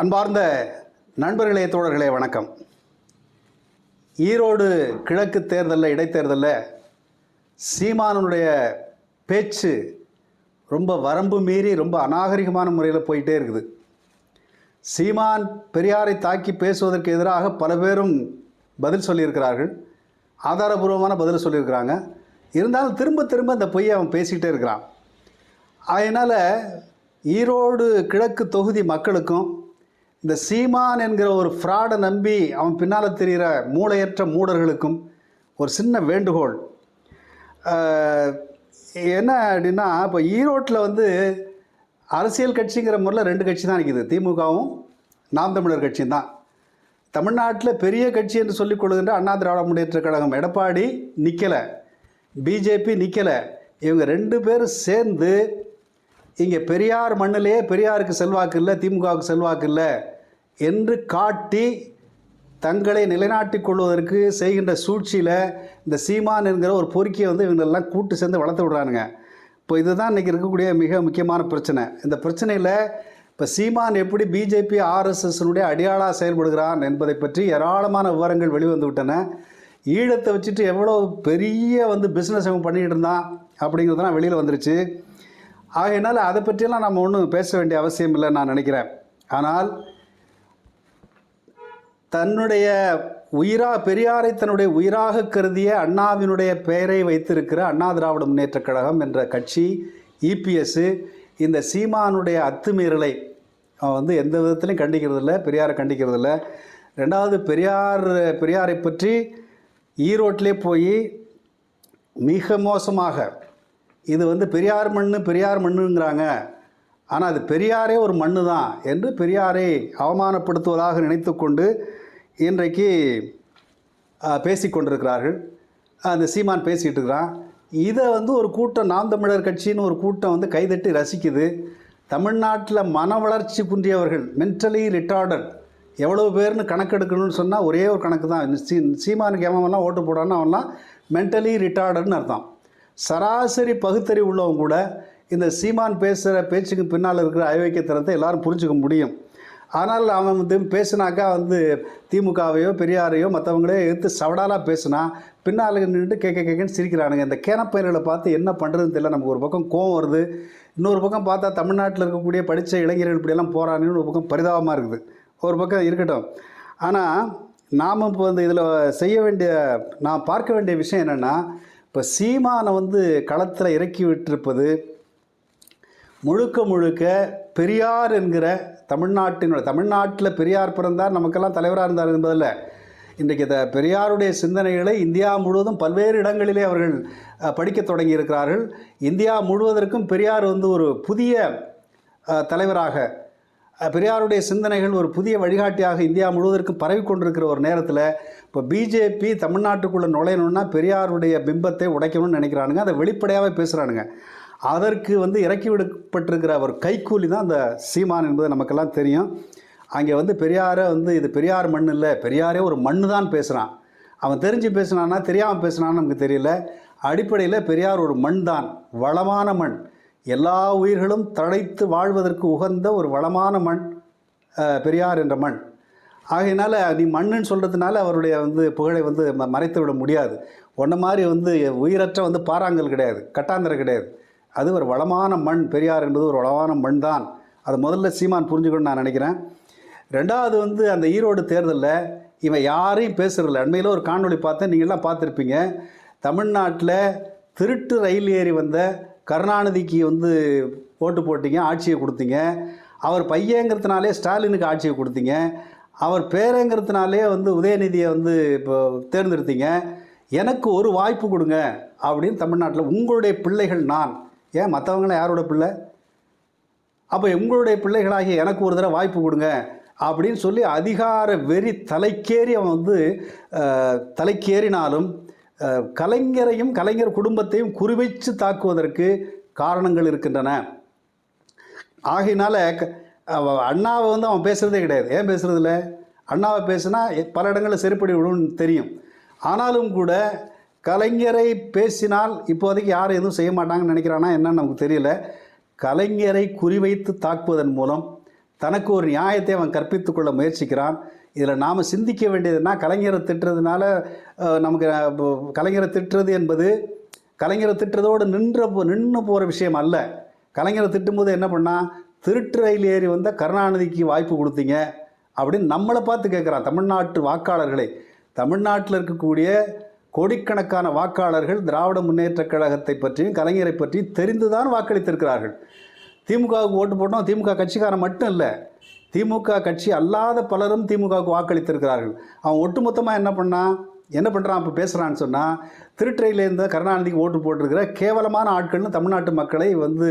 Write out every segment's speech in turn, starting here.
அன்பார்ந்த நண்பர்களே தோழர்களே வணக்கம். ஈரோடு கிழக்கு தேர்தலில் இடைத்தேர்தலில் சீமானனுடைய பேச்சு ரொம்ப வரம்பு மீறி ரொம்ப அநாகரிகமான முறையில் போயிட்டே இருக்குது. சீமான் பெரியாரை தாக்கி பேசுவதற்கு எதிராக பல பேரும் பதில் சொல்லியிருக்கிறார்கள். ஆதாரபூர்வமான பதில் சொல்லியிருக்கிறாங்க. இருந்தாலும் திரும்ப திரும்ப அந்த பொய்யை அவன் பேசிக்கிட்டே இருக்கிறான். அதனால் ஈரோடு கிழக்கு தொகுதி மக்களுக்கும் இந்த சீமான் என்கிற ஒரு ஃப்ராடை நம்பி அவன் பின்னால் தெரிகிற மூளையற்ற மூடர்களுக்கும் ஒரு சின்ன வேண்டுகோள். என்ன அப்படின்னா இப்போ ஈரோட்டில் வந்து அரசியல் கட்சிங்கிற முறையில் ரெண்டு கட்சி தான் நிற்கிது திமுகவும் நாம் தமிழர் கட்சியும் தான். தமிழ்நாட்டில் பெரிய கட்சி என்று சொல்லிக் கொள்கின்ற அண்ணா திராவிட முன்னேற்ற கழகம் எடப்பாடி நிற்கலை பிஜேபி நிற்கலை இவங்க ரெண்டு பேரும் சேர்ந்து இங்கே பெரியார் மண்ணிலேயே பெரியாருக்கு செல்வாக்கு இல்லை திமுகவுக்கு செல்வாக்கு இல்லை என்று காட்டி தங்களை நிலைநாட்டிக் கொள்வதற்கு செய்கின்ற சூழ்ச்சியில் இந்த சீமான் என்கிற ஒரு பொறுக்கியை வந்து இவங்களெல்லாம் கூட்டு சேர்ந்து வளர்த்து விடுறானுங்க. இப்போ இதுதான் இன்றைக்கி இருக்கக்கூடிய மிக முக்கியமான பிரச்சனை. இந்த பிரச்சனையில் இப்போ சீமான் எப்படி பிஜேபி ஆர்எஸ்எஸ்னுடைய அடியாளாக செயல்படுகிறான் என்பதை பற்றி ஏராளமான விவரங்கள் வெளிவந்து விட்டன ஈழத்தை வச்சுட்டு எவ்வளோ பெரிய வந்து பிஸ்னஸ் அவன் பண்ணிக்கிட்டு இருந்தான் அப்படிங்கிறதுலாம் வெளியில் வந்துருச்சு. ஆகையினால் அதை பற்றியெல்லாம் நம்ம ஒன்றும் பேச வேண்டிய அவசியம் இல்லைன்னு நான் நினைக்கிறேன். ஆனால் தன்னுடைய உயிரா பெரியாரை தன்னுடைய உயிராக கருதிய அண்ணாவினுடைய பெயரை வைத்திருக்கிற அண்ணா திராவிட முன்னேற்றக் கழகம் என்ற கட்சி இபிஎஸ் இந்த சீமானுடைய அத்துமீறலை அவன் வந்து எந்த விதத்திலையும் கண்டிக்கிறதில்ல பெரியாரை கண்டிக்கிறதில்ல ரெண்டாவது பெரியார் பெரியாரை பற்றி ஈரோட்டிலே போய் மிக மோசமாக இது வந்து பெரியார் மண்ணு பெரியார் மண்ணுங்கிறாங்க. ஆனால் அது பெரியாரே ஒரு மண்ணு தான் என்று பெரியாரை அவமானப்படுத்துவதாக நினைத்துக்கொண்டு இன்றைக்கு பேசிக்கொண்டிருக்கிறார்கள் அந்த சீமான் பேசிகிட்டு இருக்கிறான். இதை வந்து ஒரு கூட்டம் நாம் தமிழர் கட்சின்னு ஒரு கூட்டம் வந்து கைதட்டி ரசிக்குது. தமிழ்நாட்டில் மன வளர்ச்சி குன்றியவர்கள் மென்டலி ரிட்டார்டட் எவ்வளவு பேர்னு கணக்கெடுக்கணும்னு சொன்னால் ஒரே ஒரு கணக்கு தான் சீ சீமானுக்கு எவன்லாம் ஓட்டு போடான்னு அவன்லாம் மென்டலி ரிட்டார்டட்னு அர்த்தம். சராசரி பகுத்தறிவு உள்ளவங்க கூட இந்த சீமான் பேசுகிற பேச்சுக்கு பின்னால் இருக்கிற அயோக்கியத்தனத்தை எல்லாரும் புரிஞ்சுக்க முடியும். ஆனால் அவன் வந்து பேசினாக்கா வந்து திமுகவையோ பெரியாரையோ மற்றவங்களே எடுத்து சவடாலாக பேசினா பின்னால் நின்றுட்டு கேட்க கேட்கன்னு சிரிக்கிறானுங்க. இந்த கேனப்பயர்களை பார்த்து என்ன பண்ணுறதுன்னு தெரியல. நமக்கு ஒரு பக்கம் கோவம் வருது. இன்னொரு பக்கம் பார்த்தா தமிழ்நாட்டில் இருக்கக்கூடிய படித்த இளைஞர்கள் இப்படியெல்லாம் போகிறானுன்னு ஒரு பக்கம் பரிதாபமாக இருக்குது. ஒரு பக்கம் இருக்கட்டும். ஆனால் நாம் இப்போ வந்து இதில் செய்ய வேண்டிய நான் பார்க்க வேண்டிய விஷயம் என்னென்னா இப்போ சீமானை வந்து களத்தில் இறக்கி விட்டிருப்பது முழுக்க முழுக்க பெரியார் என்கிற தமிழ்நாட்டினோட தமிழ்நாட்டில் பெரியார் பிறந்தார் நமக்கெல்லாம் தலைவராக இருந்தார் என்பதில் இன்றைக்கு இந்த பெரியாருடைய சிந்தனைகளை இந்தியா முழுவதும் பல்வேறு இடங்களிலே அவர்கள் படிக்க படிக்கத் தொடங்கி இருக்கிறார்கள் இந்தியா முழுவதற்கும் பெரியார் வந்து ஒரு புதிய தலைவராக பெரியாருடைய சிந்தனைகள் ஒரு புதிய வழிகாட்டியாக இந்தியா முழுவதற்கும் பரவி கொண்டிருக்கிற ஒரு நேரத்தில் இப்போ பிஜேபி தமிழ்நாட்டுக்குள்ளே நுழையணும்னா பெரியாருடைய பிம்பத்தை உடைக்கணும்னு நினைக்கிறானுங்க. அதை வெளிப்படையாகவே பேசுகிறானுங்க அதற்கு வந்து இறக்கி விடப்பட்டிருக்கிற ஒரு கைக்கூலி தான் அந்த சீமான் என்பது நமக்கெல்லாம் தெரியும். அங்கே வந்து பெரியாரை வந்து இது பெரியார் மண் இல்லை பெரியாரே ஒரு மண்ணு தான் பேசுகிறான் அவன் தெரிஞ்சு பேசுனான்னா தெரியாமல் பேசுனான்னு நமக்கு தெரியல. அடிப்படையில் பெரியார் ஒரு மண் தான் வளமான மண். எல்லா உயிர்களும் தழைத்து வாழ்வதற்கு உகந்த ஒரு வளமான மண் பெரியார் என்ற மண். ஆகையினால் நீ மண்ணுன்னு சொல்கிறதுனால அவருடைய வந்து புகழை வந்து ம- மறைத்து விட முடியாது. ஒன்றை மாதிரி வந்து உயிரற்ற வந்து பாறாங்கல் கிடையாது கட்டாந்தரை கிடையாது. அது ஒரு வளமான மண் பெரியார் என்பது ஒரு வளமான மண் தான் அதை முதல்ல சீமான் புரிஞ்சுக்கணும்னு நான் நினைக்கிறேன். ரெண்டாவது வந்து அந்த ஈரோடு தேர்தலில் இவன் யாரையும் பேசுறதில்ல. அண்மையில் ஒரு காணொளி பார்த்தேன் நீங்கள்லாம் பார்த்துருப்பீங்க. தமிழ்நாட்டில் திருட்டு ரயில் ஏறி வந்த கருணாநிதிக்கு வந்து ஓட்டு போட்டீங்க ஆட்சியை கொடுத்தீங்க. அவர் பையங்கிறதுனாலே ஸ்டாலினுக்கு ஆட்சியை கொடுத்தீங்க. அவர் பேரங்கிறதுனாலே வந்து உதயநிதியை வந்து இப்போ தேர்ந்தெடுத்தீங்க. எனக்கு ஒரு வாய்ப்பு கொடுங்க அப்படின்னு தமிழ்நாட்டில் உங்களுடைய பிள்ளைகள் நான். ஏன் மற்றவங்களாம் யாரோட பிள்ளை? அப்போ உங்களுடைய பிள்ளைகளாகிய எனக்கு ஒரு தடவை வாய்ப்பு கொடுங்க அப்படின்னு சொல்லி அதிகார வெறி தலைக்கேறி அவன் வந்து தலைக்கேறினாலும் கலைஞரையும் கலைஞர் குடும்பத்தையும் குறிவைச்சு தாக்குவதற்கு காரணங்கள் இருக்கின்றன. ஆகையினால க- அண்ணாவை வந்து அவன் பேசுகிறதே கிடையாது. ஏன் பேசுறதில்ல? அண்ணாவை பேசுனா எ- பல இடங்களில் செருப்படி விடும்னு தெரியும். ஆனாலும் கூட கலைஞரை பேசினால் இப்போதைக்கு யாரும் எதுவும் செய்ய மாட்டாங்கன்னு நினைக்கிறானா என்னன்னு நமக்கு தெரியல. கலைஞரை குறிவைத்து தாக்குவதன் மூலம் தனக்கு ஒரு நியாயத்தை அவன் கற்பித்துக்கொள்ள முயற்சிக்கிறான். இதில் நாம் சிந்திக்க வேண்டியதுன்னா கலைஞரை திட்டுறதுனால நமக்கு கலைஞரை திட்டுறது என்பது கலைஞரை திட்டுறதோடு நின்ற நின்று போகிற விஷயம் அல்ல. கலைஞரை திட்டும்போது என்ன பண்ணால் திருட்டு ரயில் ஏறி வந்த கருணாநிதிக்கு வாய்ப்பு கொடுத்தீங்க அப்படின்னு நம்மளை பார்த்து கேட்குறான் தமிழ்நாட்டு வாக்காளர்களை. தமிழ்நாட்டில் இருக்கக்கூடிய கோடிக்கணக்கான வாக்காளர்கள் திராவிட முன்னேற்றக் கழகத்தை பற்றியும் கலைஞரை பற்றியும் தெரிந்துதான் வாக்களித்திருக்கிறார்கள். திமுகவுக்கு ஓட்டு போட்டோம் திமுக கட்சிக்காரன் மட்டும் இல்லை. திமுக கட்சி அல்லாத பலரும் திமுகவுக்கு வாக்களித்திருக்கிறார்கள். அவன் ஒட்டுமொத்தமாக என்ன பண்ணான் என்ன பண்ணுறான் அப்போ பேசுகிறான்னு சொன்னால் திருட்டையிலேருந்து கருணாநிதிக்கு ஓட்டு போட்டிருக்கிற கேவலமான ஆட்கள்னு தமிழ்நாட்டு மக்களை வந்து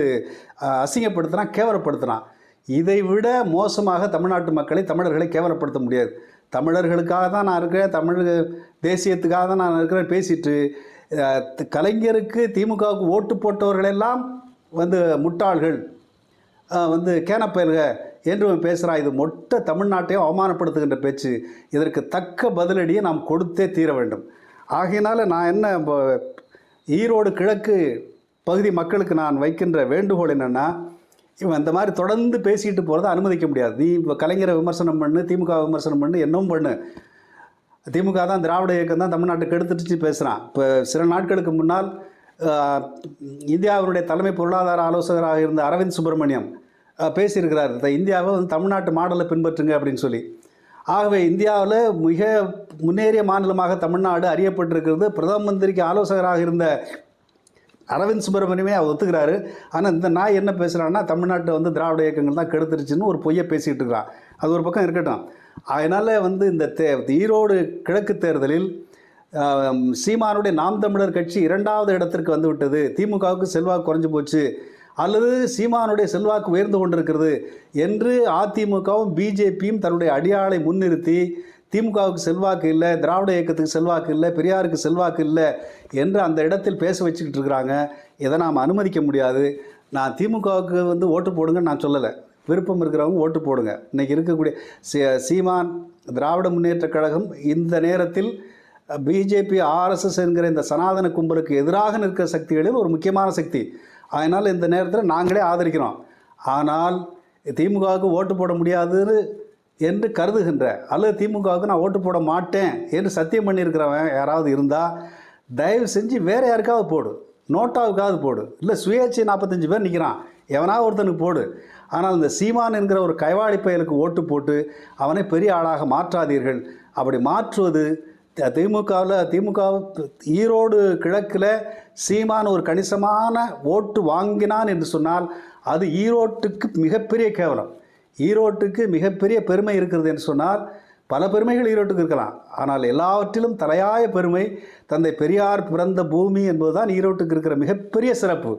அசிங்கப்படுத்துகிறான் கேவலப்படுத்துகிறான் இதை விட மோசமாக தமிழ்நாட்டு மக்களை தமிழர்களை கேவலப்படுத்த முடியாது. தமிழர்களுக்காக தான் நான் இருக்கிறேன் தமிழ் தேசியத்துக்காக தான் நான் இருக்கிறேன் பேசிட்டு கலைஞருக்கு திமுகவுக்கு ஓட்டு போட்டவர்களெல்லாம் வந்து முட்டாள்கள். வந்து கேனப்பயல்க என்று அவன் பேசுகிறான் இது மொத்த தமிழ்நாட்டையும் அவமானப்படுத்துகின்ற பேச்சு. இதற்கு தக்க பதிலடியை நாம் கொடுத்தே தீர வேண்டும். ஆகையினால நான் என்ன இப்போ ஈரோடு கிழக்கு பகுதி மக்களுக்கு நான் வைக்கின்ற வேண்டுகோள் என்னென்னா இவன் இந்த மாதிரி தொடர்ந்து பேசிட்டு போகிறத அனுமதிக்க முடியாது. நீ இப்போ கலைஞரை விமர்சனம் பண்ணு திமுக விமர்சனம் பண்ணு என்னவும் பண்ணு. திமுக தான் திராவிட இயக்கம் தான் தமிழ்நாட்டுக்கு எடுத்துட்டு பேசுகிறான் இப்போ சில நாட்களுக்கு முன்னால் ஆஹ், இந்தியாவினுடைய தலைமை பொருளாதார ஆலோசகராக இருந்த அரவிந்த் சுப்பிரமணியம் பேசியிருக்கிறார். இந்தியாவை வந்து தமிழ்நாட்டு மாடலை பின்பற்றுங்க அப்படின்னு சொல்லி. ஆகவே இந்தியாவில் மிக முன்னேறிய மாநிலமாக தமிழ்நாடு அறியப்பட்டிருக்கிறது. பிரதம மந்திரிக்கு ஆலோசகராக இருந்த அரவிந்த் சுப்பிரமணியமே அவர் ஒத்துக்கிறாரு. ஆனால் இந்த நாய் என்ன பேசுகிறான்னா தமிழ்நாட்டை வந்து திராவிட இயக்கங்கள் தான் கெடுத்துருச்சுன்னு ஒரு பொய்யை பேசிகிட்டு இருக்கிறான் அது ஒரு பக்கம் இருக்கட்டும். அதனால் வந்து இந்த தே ஈரோடு கிழக்கு தேர்தலில் சீமானுடைய நாம் தமிழர் கட்சி இரண்டாவது இடத்திற்கு வந்துவிட்டது திமுகவுக்கு செல்வாக்கு குறைஞ்சு போச்சு. அல்லது சீமானுடைய செல்வாக்கு உயர்ந்து கொண்டிருக்கிறது என்று அதிமுகவும் பிஜேபியும் தன்னுடைய அடியாளை முன்னிறுத்தி திமுகவுக்கு செல்வாக்கு இல்லை திராவிட இயக்கத்துக்கு செல்வாக்கு இல்லை பெரியாருக்கு செல்வாக்கு இல்லை என்று அந்த இடத்தில் பேச வச்சுக்கிட்டு இருக்கிறாங்க. இதை நாம் அனுமதிக்க முடியாது. நான் திமுகவுக்கு வந்து ஓட்டு போடுங்கன்னு நான் சொல்லலை. விருப்பம் இருக்கிறவங்க ஓட்டு போடுங்க. இன்றைக்கி இருக்கக்கூடிய சீ- சீமான் திராவிட முன்னேற்றக் கழகம் இந்த நேரத்தில் பிஜேபி ஆர்எஸ்எஸ் என்கிற இந்த சனாதன கும்பலுக்கு எதிராக நிற்கிற சக்திகளில் ஒரு முக்கியமான சக்தி. அதனால் இந்த நேரத்தில் நாங்களே ஆதரிக்கிறோம். ஆனால் திமுகவுக்கு ஓட்டு போட முடியாதுன்னு என்று கருதுகின்ற அல்லது திமுகவுக்கு நான் ஓட்டு போட மாட்டேன் என்று சத்தியம் பண்ணியிருக்கிறவன் யாராவது இருந்தால் தயவு செஞ்சு வேறு யாருக்காவது போடு. நோட்டாவுக்காவது போடு. இல்லை சுயேட்சை நாற்பத்தஞ்சு பேர் நிற்கிறான். எவனாவது ஒருத்தனுக்கு போடு. ஆனால் இந்த சீமான் என்கிற ஒரு கைவாளி பயலுக்கு ஓட்டு போட்டு அவனை பெரிய ஆளாக மாற்றாதீர்கள். அப்படி மாற்றுவது திமுகவில் திமுக ஈரோடு கிழக்கில் சீமான் ஒரு கணிசமான ஓட்டு வாங்கினான் என்று சொன்னால் அது ஈரோட்டுக்கு மிகப்பெரிய கேவலம். ஈரோட்டுக்கு மிகப்பெரிய பெருமை இருக்கிறது என்று சொன்னால் பல பெருமைகள் ஈரோட்டுக்கு இருக்கலாம். ஆனால் எல்லாவற்றிலும் தலையாய பெருமை தந்தை பெரியார் பிறந்த பூமி என்பதுதான் ஈரோட்டுக்கு இருக்கிற மிகப்பெரிய சிறப்பு.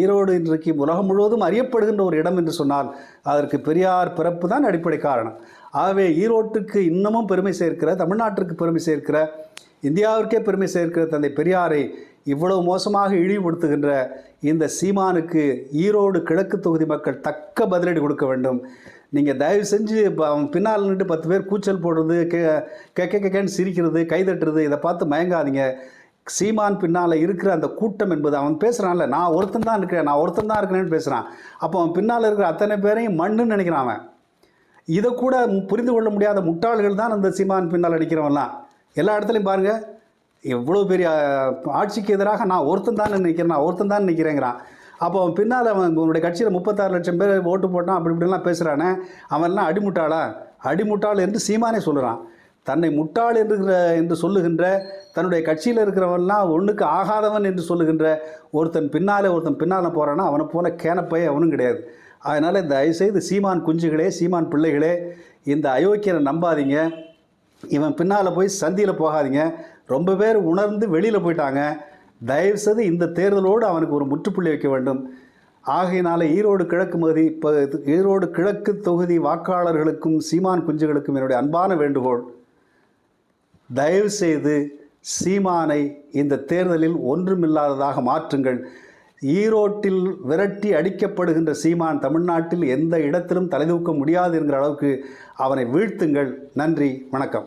ஈரோடு இன்றைக்கு உலகம் முழுவதும் அறியப்படுகின்ற ஒரு இடம் என்று சொன்னால் அதற்கு பெரியார் பிறப்பு தான் அடிப்படை காரணம். ஆகவே ஈரோட்டுக்கு இன்னமும் பெருமை சேர்க்கிற தமிழ்நாட்டிற்கு பெருமை சேர்க்கிற இந்தியாவிற்கே பெருமை சேர்க்கிற தந்தை பெரியாரை இவ்வளவு மோசமாக இழிவுபடுத்துகின்ற இந்த சீமானுக்கு ஈரோடு கிழக்கு தொகுதி மக்கள் தக்க பதிலடி கொடுக்க வேண்டும். நீங்கள் தயவு செஞ்சு இப்போ அவன் பின்னால் நின்று பத்து பேர் கூச்சல் போடுறது கே கே கேன்னு சிரிக்கிறது கைதட்டுறது இதை பார்த்து மயங்காதீங்க. சீமான் பின்னால் இருக்கிற அந்த கூட்டம் என்பது அவன் பேசுகிறான்ல நான் ஒருத்தன் தான் இருக்கிறேன் நான் ஒருத்தன் தான் இருக்கிறேன்னு பேசுகிறான் அப்போ அவன் பின்னால் இருக்கிற அத்தனை பேரையும் மண்ணுன்னு நினைக்கிறான் அவன். இதை கூட புரிந்து கொள்ள முடியாத முட்டாள்கள் தான் அந்த சீமான் பின்னால் அடிக்கிறவன்லாம். எல்லா இடத்துலையும் பாருங்கள் எவ்வளோ பெரிய ஆட்சிக்கு எதிராக நான் ஒருத்தன் தான் நிற்கிறேன் நான் ஒருத்தன் தான் நிற்கிறேங்கிறான் அப்போ அவன் பின்னால் அவன் உன்னுடைய கட்சியில் முப்பத்தாறு லட்சம் பேர் ஓட்டு போட்டான் அப்படி இப்படிலாம் பேசுகிறானே அவன்லாம் அடிமுட்டாளா? அடிமுட்டாள் என்று சீமானே சொல்கிறான் தன்னை முட்டாள் என்று என்று சொல்லுகின்ற தன்னுடைய கட்சியில் இருக்கிறவன்லாம் ஒன்றுக்கு ஆகாதவன் என்று சொல்லுகின்ற ஒருத்தன் பின்னாலே ஒருத்தன் பின்னால் போகிறான்னா அவனை போல கேனப்பையே அவனும் கிடையாது. அதனால் தயவுசெய்து சீமான் குஞ்சுகளே சீமான் பிள்ளைகளே இந்த அயோக்கியனை நம்பாதீங்க. இவன் பின்னால் போய் சந்தியில் போகாதீங்க. ரொம்ப பேர் உணர்ந்து வெளியில் போயிட்டாங்க. தயவுசெய்து இந்த தேர்தலோடு அவனுக்கு ஒரு முற்றுப்புள்ளி வைக்க வேண்டும். ஆகையினால ஈரோடு கிழக்கு மதி இப்போ ஈரோடு கிழக்கு தொகுதி வாக்காளர்களுக்கும் சீமான் குஞ்சுகளுக்கும் என்னுடைய அன்பான வேண்டுகோள். தயவு செய்து சீமானை இந்த தேர்தலில் ஒன்றுமில்லாததாக மாற்றுங்கள். ஈரோட்டில் விரட்டி அடிக்கப்படுகின்ற சீமான் தமிழ்நாட்டில் எந்த இடத்திலும் தலைதூக்க முடியாது என்கிற அளவுக்கு அவனை வீழ்த்துங்கள். நன்றி வணக்கம்.